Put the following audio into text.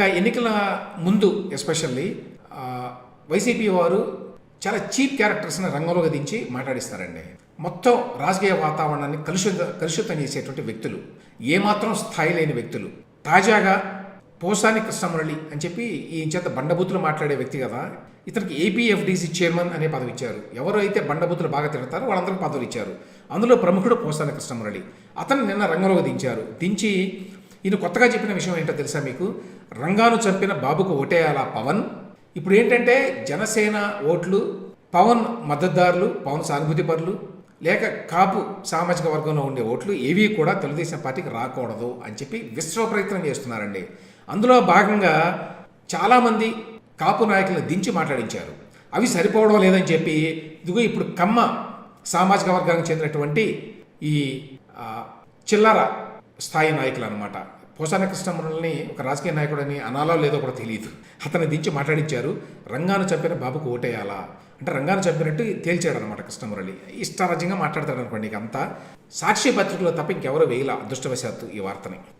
ఇక ఎన్నికల ముందు ఎస్పెషల్లీ వైసీపీ వారు చాలా చీప్ క్యారెక్టర్స్ని రంగంలోకి దించి మాట్లాడిస్తారండి. మొత్తం రాజకీయ వాతావరణాన్ని కలుషిత కలుషితం చేసేటువంటి వ్యక్తులు. ఏమాత్రం స్థాయి లేని వ్యక్తులు. తాజాగా పోసాని కృష్ణమురళి అని చెప్పి ఈ చేత బండబూతులు మాట్లాడే వ్యక్తి కదా ఇతనికి ఏపీఎఫ్డిసి చైర్మన్ అనే పదవి ఇచ్చారు. ఎవరైతే అయితే బండబూతులు బాగా తిడతారో వాళ్ళందరికీ పదవులు ఇచ్చారు. అందులో ప్రముఖుడు పోసాని కృష్ణమురళి. అతను నిన్న రంగంలోకి దించారు. దించి ఈయన కొత్తగా చెప్పిన విషయం ఏంటో తెలుసా మీకు? రంగాను చంపిన బాబుకు ఓటేయాలా పవన్? ఇప్పుడు ఏంటంటే జనసేన ఓట్లు పవన్ మద్దతుదారులు పవన్ సానుభూతి పరులు లేక కాపు సామాజిక వర్గంలో ఉండే ఓట్లు ఏవి కూడా తెలుగుదేశం పార్టీకి రాకూడదు అని చెప్పి విశ్వ ప్రయత్నం చేస్తున్నారండి. అందులో భాగంగా చాలామంది కాపు నాయకులను దించి మాట్లాడించారు. అవి సరిపోవడం లేదని చెప్పి ఇదిగో ఇప్పుడు కమ్మ సామాజిక వర్గానికి చెందినటువంటి ఈ చిల్లర స్థాయి నాయకులు అనమాట పోసాన కృష్ణమురళిని ఒక రాజకీయ నాయకుడని అనాలో లేదో కూడా తెలియదు అతన్ని దించి మాట్లాడించారు. రంగాను చంపిన బాబుకు ఓటేయాలా? అంటే రంగాను చంపినట్టు తేల్చాడు అనమాట కృష్ణమురళి. ఇష్టారాజ్యంగా మాట్లాడతాడు అనుకోండి ఇక అంతా. సాక్షి పత్రికలో తప్ప ఇంకెవరో వేయలా? అదృష్టవశాత్తు ఈ వార్తని.